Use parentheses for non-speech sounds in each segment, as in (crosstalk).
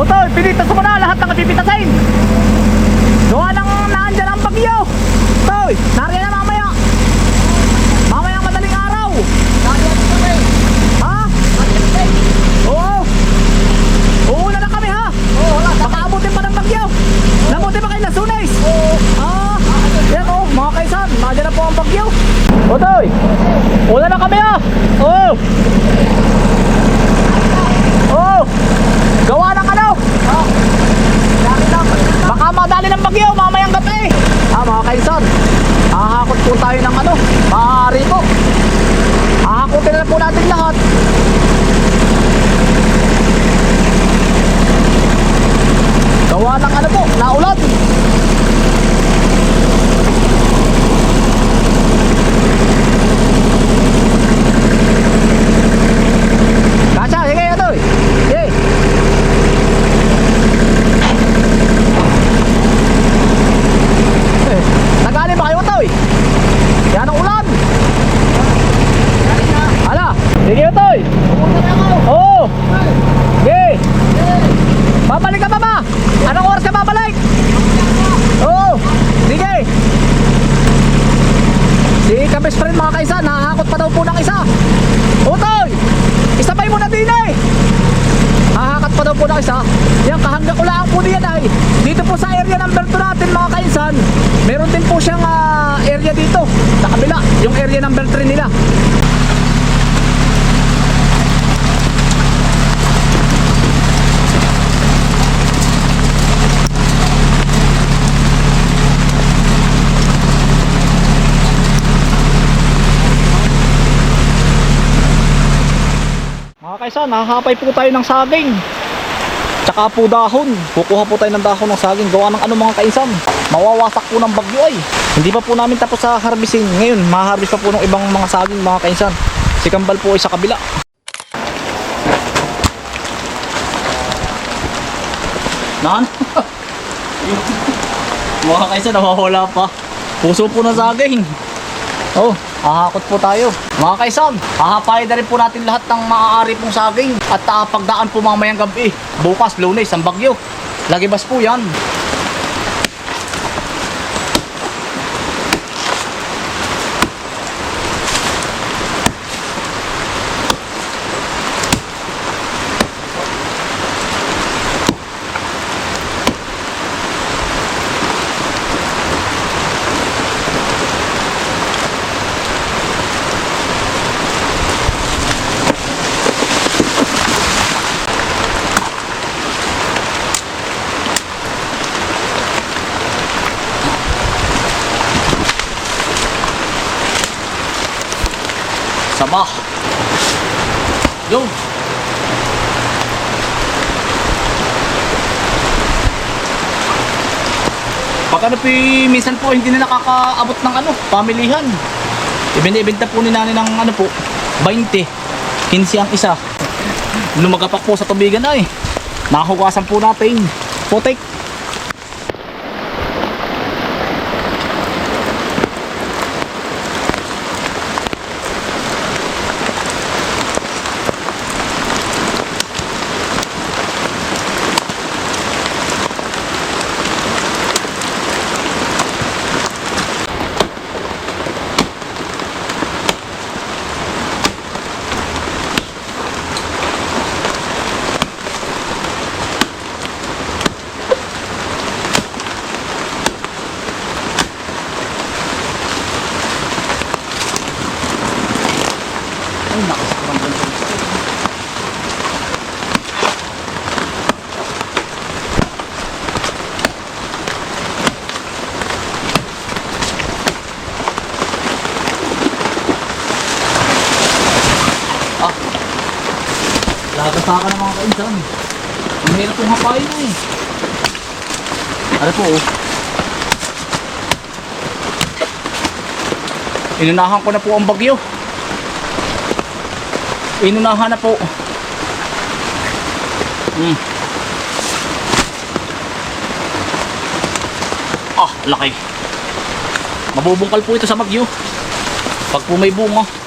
Utol, pinitas mo na lahat ng pipitasin. Gawa ng naandyan ang bagyo. Toy, nariyan na mamaya. Mamaya madaling araw. Ha? Oo. Uuna na kami ha. Baka abutin pa ng bagyo. Nabuti pa kayo na sunis. Ah, yan oh, mga kaisan, nandiyan na po ang bagyo. Otoy, una na kami ha. Oo. Gawa ng ano? Baka madali ng bagyo mamayang gabi. Ah, mga kaisan, hahakot po tayo ng ano, maaari po. Hahakotin na po natin lahat. Gawa ng ano po, naulan. Kasha, sige ito. Sige. Eh, Nagaling ba kayo ito eh? Yan ang ulan. Ala, sige ito eh. Oo. Sige. Babalik ka pa ba? Anong oras ka babalik? Oo. Sige. Si kabes friend mga kaisa, nahahakot pa daw po ng isa. Utoy! Isabay mo na din eh! Hahakat pa daw po ng isa. Yan, kahangga ko lang po diyan ay. Dito po sa area number 2 natin mga kainsan, meron din po siyang ah, area dito. Sa kabila, yung area number 3 nila. Nakakapay po tayo ng saging. Tsaka po dahon. Kukuha po tayo ng dahon ng saging. Gawa ng ano mga kainsan. Mawawasak po ng bagyo ay. Hindi pa po namin tapos sa harvesting. Ngayon, maharvest pa po ng ibang mga saging mga kainsan. Si Kambal po ay sa kabila. Nan? (laughs) mga kainsan, nawawala pa. Puso po ng saging. Oh, hahakot po tayo. Mga kaisan, hahapayin na rin po natin lahat ng maaari pong saging at uh, pagdaan po mamayang gabi. Bukas, lunes, ang bagyo. Lagibas po yan. Sama. Yo. Pag ano po, minsan po hindi na nakakaabot ng ano, pamilihan. Ibinibenta po ni nanay ng ano po, 20. 15 ang isa. Lumagapak po sa tubigan ay. Nakahugasan po natin. Putik. Lagasa ka ng mga kainsan. Ang hirap kong hapain na eh. Ano po oh. Inunahan ko na po ang bagyo. Inunahan na po. Hmm. Ah, laki. Mabubungkal po ito sa bagyo. Pag po may bunga.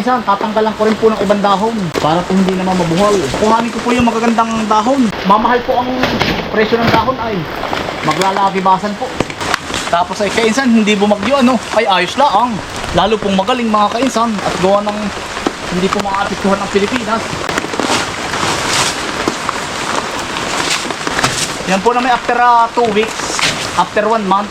Kaisan, tatanggalan ko rin po ng ibang dahon para po hindi naman mabuhal. Kuhanin ko po yung magagandang dahon. Mamahal po ang presyo ng dahon ay maglalagibasan po. Tapos ay kainsan, hindi bumagyo ano, ay ayos laang. Lalo pong magaling mga kainsan at gawa ng hindi po maapektuhan ng Pilipinas. Yan po na may after 2 weeks, after 1 month,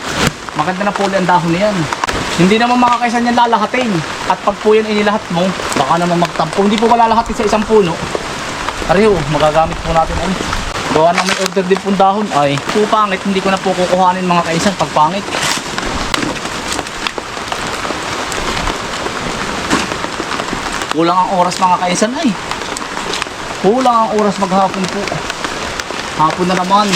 maganda na po ulit ang dahon na yan. Hindi naman mga kaisan yan lalahatin. At pag po yan inilahat mo, baka naman magtampo. Hindi po malalahatin sa isang puno. Ariyo, magagamit po natin ay. Gawa ng may order din pong dahon ay. Po pangit, hindi ko na po kukuhanin mga kaisan pag pangit. Kulang ang oras mga kaisan ay. Kulang ang oras maghapon po. Hapon na naman.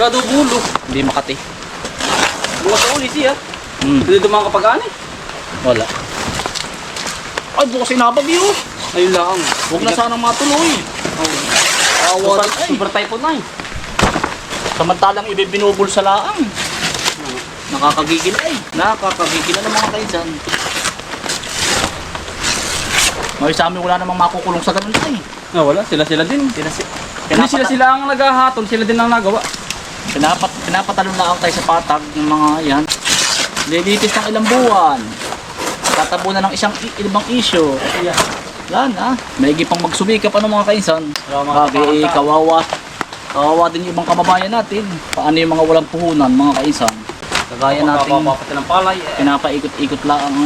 Grado bulo. Hindi makati. Bukas ako ulit siya. Hmm, Hindi dumang kapag ani. wala. Ay, bukas inabagyo. Ayun lang. Huwag na sanang matuloy. Oh. Awa Super, ay. super typhoon na eh. Samantalang ibibinubol sa laang. Nakakagigil ay. Nakakagigil na ng mga kaisan. Ngayon sa amin wala namang makukulong sa ganun ay. Ah, wala. Sila-sila din. Pinasi, Hindi sila-sila ang naghahatol. Sila din ang nagawa. Pinapat, pinapatalon na ako tayo sa patag ng mga yan. Lilitis ng ilang buwan. Tatabunan ng isang ibang issue. Yeah. Wala na. Maigi pang magsumikap ano mga mga Bagay eh, kawawa. Kawawa din yung ibang kababayan natin. Paano yung mga walang puhunan mga kaisan. Kagaya natin Papapapatin ng palay. Eh. pinapaikot-ikot lang ang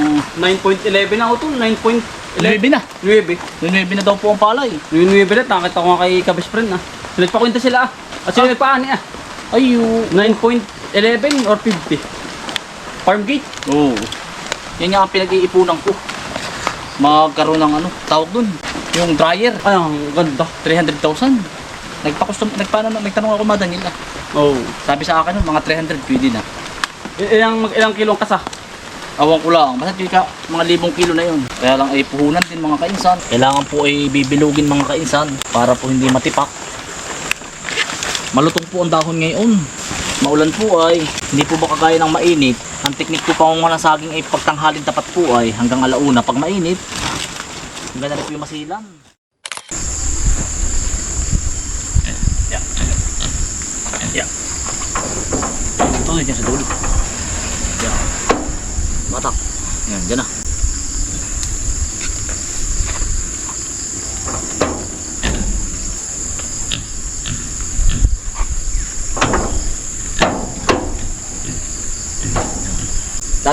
9.11 na ako to. 9.11. 9 na. 9. 9 na daw po ang palay. 9 na. Nakita ko nga kay kabis friend ah. Nagpakwenta sila ah. At sila nagpaani ah. Ayu. 9.11 or 50. Farm gate. Oo. Yan nga ang pinag-iipunan ko. Magkaroon ng ano, tawag dun. Yung dryer. Ay, ang ganda. 300,000. Nagpa-custom, nagpaano, nagtanong ako madanil ah. Oh. Sabi sa akin, mga 300 pwede na. I- Ilang, mag- ilang kilong kasa? Awan ko lang, basta ka, mga libong kilo na yun. Kaya lang ay puhunan din mga kainsan. Kailangan po ay bibilugin mga kainsan para po hindi matipak. Malutong po ang dahon ngayon. Maulan po ay, hindi po ba kagaya ng mainit. Ang teknik po pangunguha ng saging ay pagtanghalin tapat po ay hanggang alauna. Pag mainit, hanggang na po yung masilan. Yeah. Yeah. Ito, dyan sa dulo. Yeah. Batak. Yan, dyan na.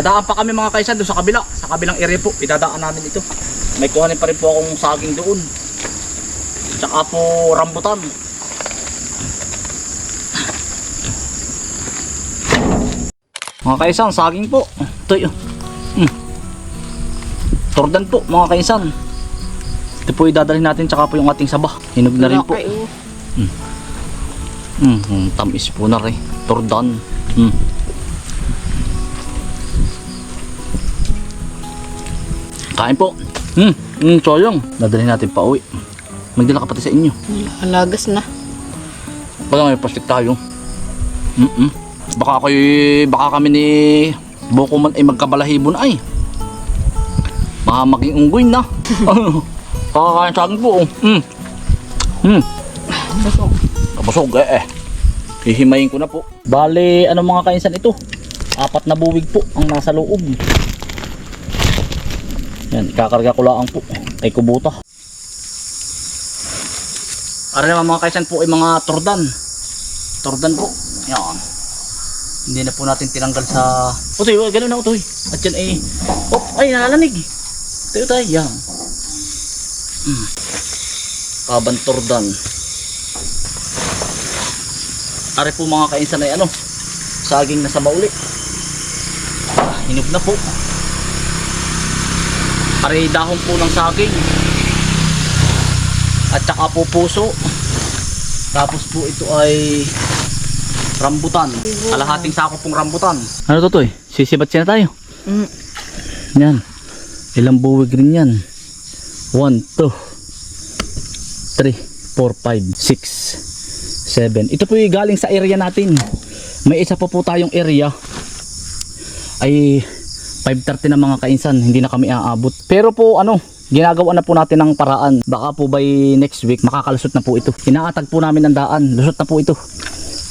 Dadaan pa kami mga kaisan doon sa kabila. Sa kabilang area po. Idadaan namin ito. May kuhanin pa rin po akong saging doon. Tsaka po rambutan. Mga kaisan, saging po. Ito yun. Mm. Tordan po, mga kaisan. Ito po idadalhin natin tsaka po yung ating sabah. Hinog na rin po. Mm, mm, tamis po na rin. Tordan. Mm. Kain po. Hmm, hmm, soyong. Dadalhin natin pa uwi. Magdala ka pati sa inyo. Alagas na. Baka may plastic tayo. Mm Baka kayo, baka kami ni Boko man ay magkabalahibo na ay. Baka maging unggoy na. (laughs) Ano? Kakakain sa akin po. Mm. Mm. Busog. Kapusog eh eh. Hihimayin ko na po. Bale, ano mga kainsan ito? Apat na buwig po ang nasa loob. Yan, kakarga ko lang po. Kay kubuta. Para naman mga kaisan po ay mga tordan. Tordan po. Yan. Hindi na po natin tinanggal sa... Utoy, ganun na utoy. At yan ay... Oh, ay nalalamig. Tayo tayo. Yan. Hmm. Kaban tordan. Are po mga kainsan ay ano, saging na sa bauli. Ah, hinog na po. Are dahon po ng saging. At saka po puso. Tapos po ito ay rambutan. Kalahating sako pong rambutan. Ano to to eh? Sisibat siya na tayo. Mm. Yan. Ilang buwig rin yan. 1, 2, 3, 4, 5, 6, 7. Ito po yung galing sa area natin. May isa pa po tayong area. Ay 5.30 na mga kainsan. Hindi na kami aabot. Pero po ano, ginagawa na po natin ng paraan. Baka po by next week makakalusot na po ito. Inaatag po namin ang daan. Lusot na po ito.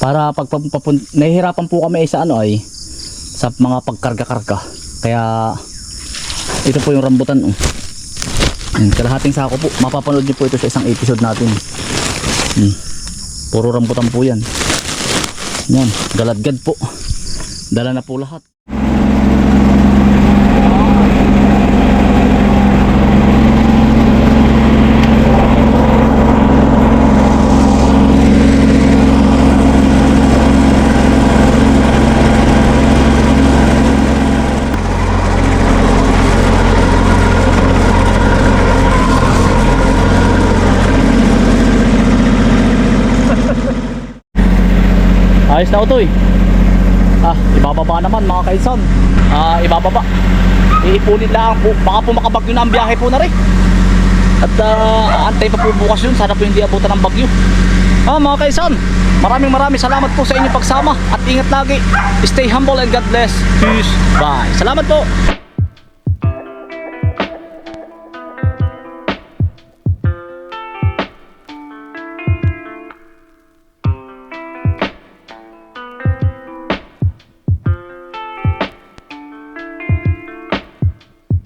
Para pag nahihirapan po kami sa ano ay sa mga pagkarga-karga. Kaya ito po yung rambutan oh. Ayan, kalahating sako po. Mapapanood niyo po ito sa isang episode natin. Hmm. Puro rambutan po yan. Yan, galadgad po. Dala na po lahat. Ayos na ito eh. Ah, ibababa naman mga kaisan. Ah, ibababa. Iipunin lang po. Baka po makabagyo na ang biyahe po na rin. At ah, aantay pa po bukas yun. Sana po hindi abutan ng bagyo. Ah, mga kaisan. Maraming maraming salamat po sa inyong pagsama. At ingat lagi. Stay humble and God bless. Peace. Bye. Salamat po.